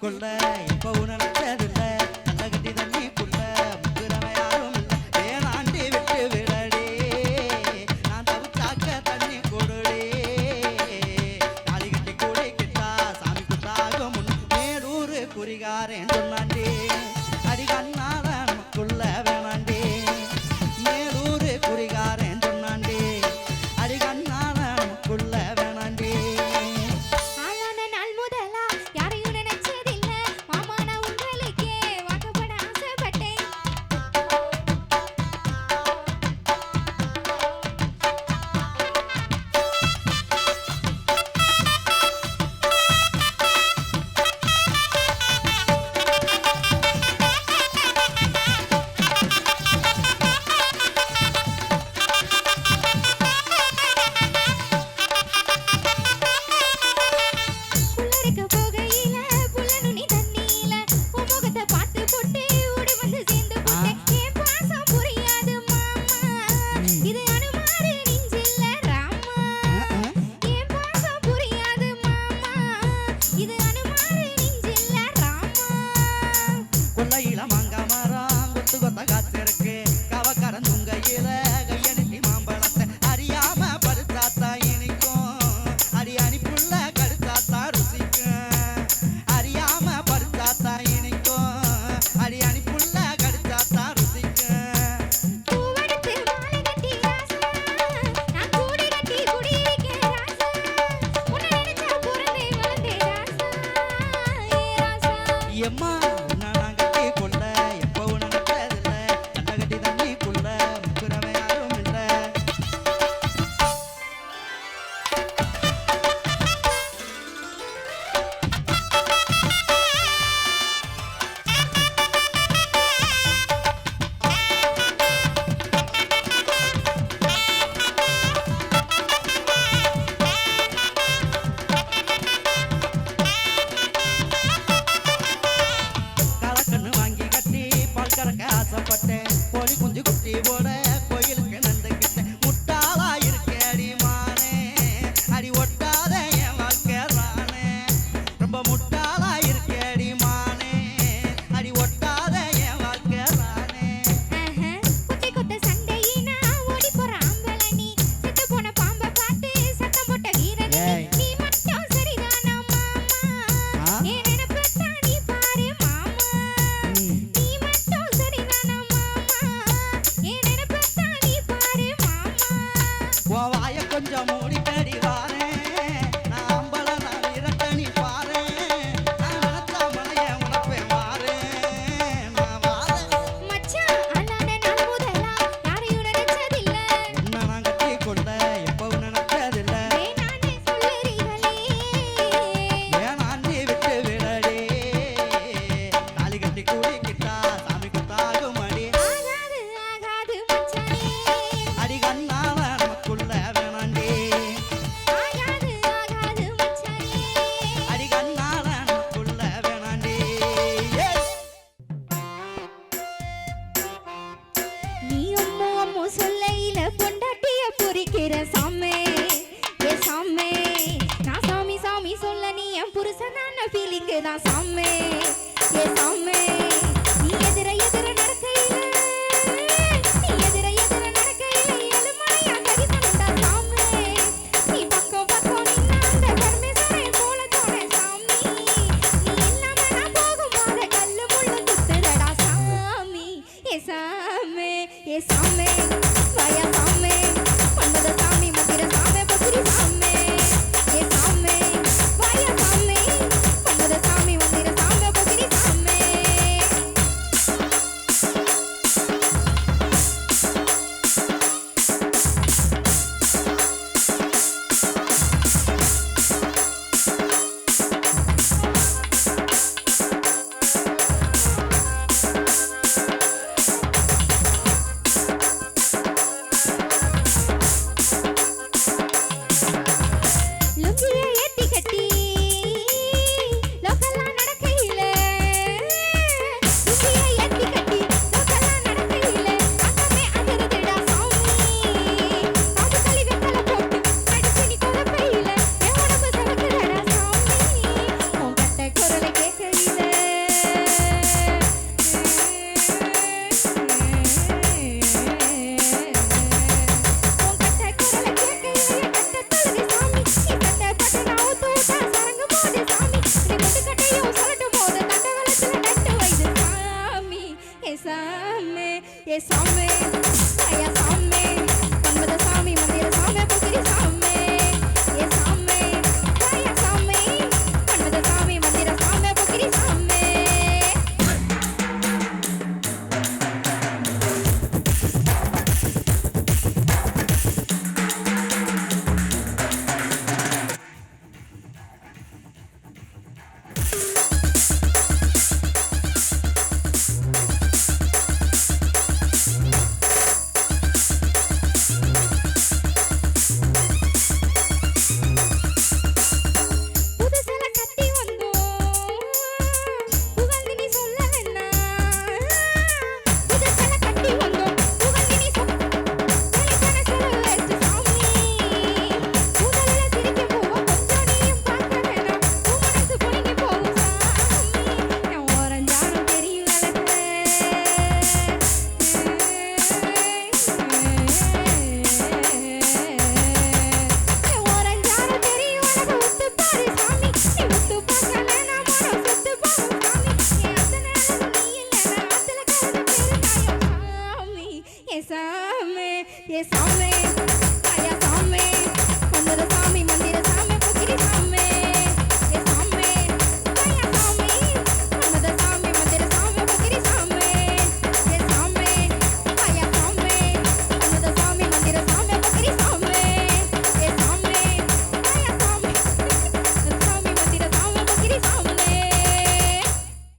கொள்ள இப்ப உணர்ந்தது பார்க்க ஆசைப்பட்டேன் கோழி குஞ்சு குட்டி போட பொண்டாட்டிய பொறிக்கிற சாமே. ஏ சாமே நான் சாமி சாமி சொல்ல நீ என் புருஷனான ஃபீலிங்கு தான் சாமே. ஏ சாமே நீ எதிர எதிர நடக்கையில நீ எதிர எதிர நடக்கையில சாமே. see சாமி ஏ சாமி ஐயா சாமி கண்பத சாமி மந்திர சாமி புத்திரி சாமி Yes, only.